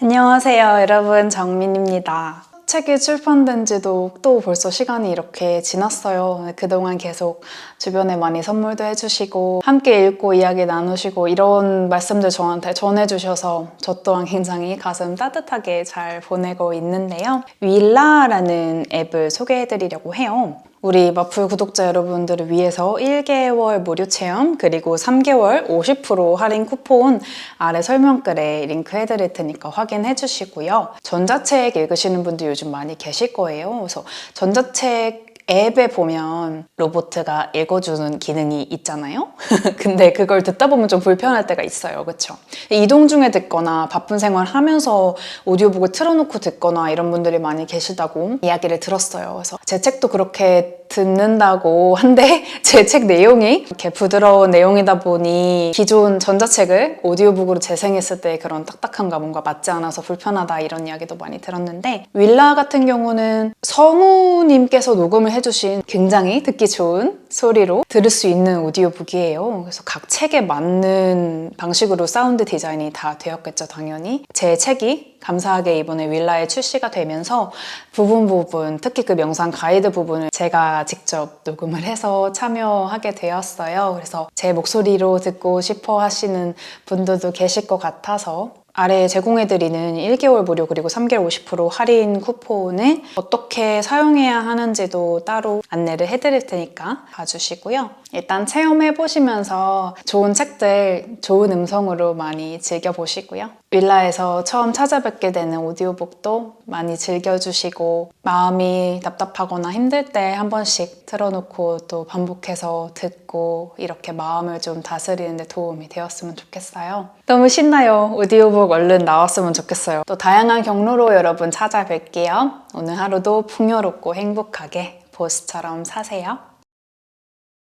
안녕하세요, 여러분. 정민입니다. 책이 출판된 지도 또 벌써 시간이 이렇게 지났어요. 그동안 계속 주변에 많이 선물도 해주시고, 함께 읽고 이야기 나누시고, 이런 말씀들 저한테 전해주셔서 저 또한 굉장히 가슴 따뜻하게 잘 보내고 있는데요. 윌라라는 앱을 소개해드리려고 해요. 우리 마풀 구독자 여러분들을 위해서 1개월 무료 체험 그리고 3개월 50% 할인 쿠폰 아래 설명글에 링크 해드릴 테니까 확인해 주시고요. 전자책 읽으시는 분들 요즘 많이 계실 거예요. 그래서 전자책 앱에 보면 로보트가 읽어주는 기능이 있잖아요. 근데 그걸 듣다 보면 좀 불편할 때가 있어요. 그쵸? 이동 중에 듣거나 바쁜 생활 하면서 오디오북을 틀어놓고 듣거나 이런 분들이 많이 계시다고 이야기를 들었어요. 그래서 제 책도 그렇게 듣는다고 한데 제 책 내용이 이렇게 부드러운 내용이다 보니 기존 전자책을 오디오북으로 재생했을 때 그런 딱딱함과 뭔가 맞지 않아서 불편하다 이런 이야기도 많이 들었는데 윌라 같은 경우는 성우님께서 녹음을 해주신 굉장히 듣기 좋은 소리로 들을 수 있는 오디오북이에요. 그래서 각 책에 맞는 방식으로 사운드 디자인이 다 되었겠죠, 당연히. 제 책이 감사하게 이번에 윌라에 출시가 되면서 부분 부분, 특히 그 명상 가이드 부분을 제가 직접 녹음을 해서 참여하게 되었어요. 그래서 제 목소리로 듣고 싶어 하시는 분들도 계실 것 같아서 아래에 제공해드리는 1개월 무료 그리고 3개월 50% 할인 쿠폰을 어떻게 사용해야 하는지도 따로 안내를 해드릴 테니까 봐주시고요. 일단 체험해보시면서 좋은 책들, 좋은 음성으로 많이 즐겨보시고요. 윌라에서 처음 찾아뵙게 되는 오디오북도 많이 즐겨주시고 마음이 답답하거나 힘들 때 한 번씩 틀어놓고 또 반복해서 듣고 이렇게 마음을 좀 다스리는 데 도움이 되었으면 좋겠어요. 너무 신나요. 오디오북 얼른 나왔으면 좋겠어요. 또 다양한 경로로 여러분 찾아뵐게요. 오늘 하루도 풍요롭고 행복하게 보스처럼 사세요.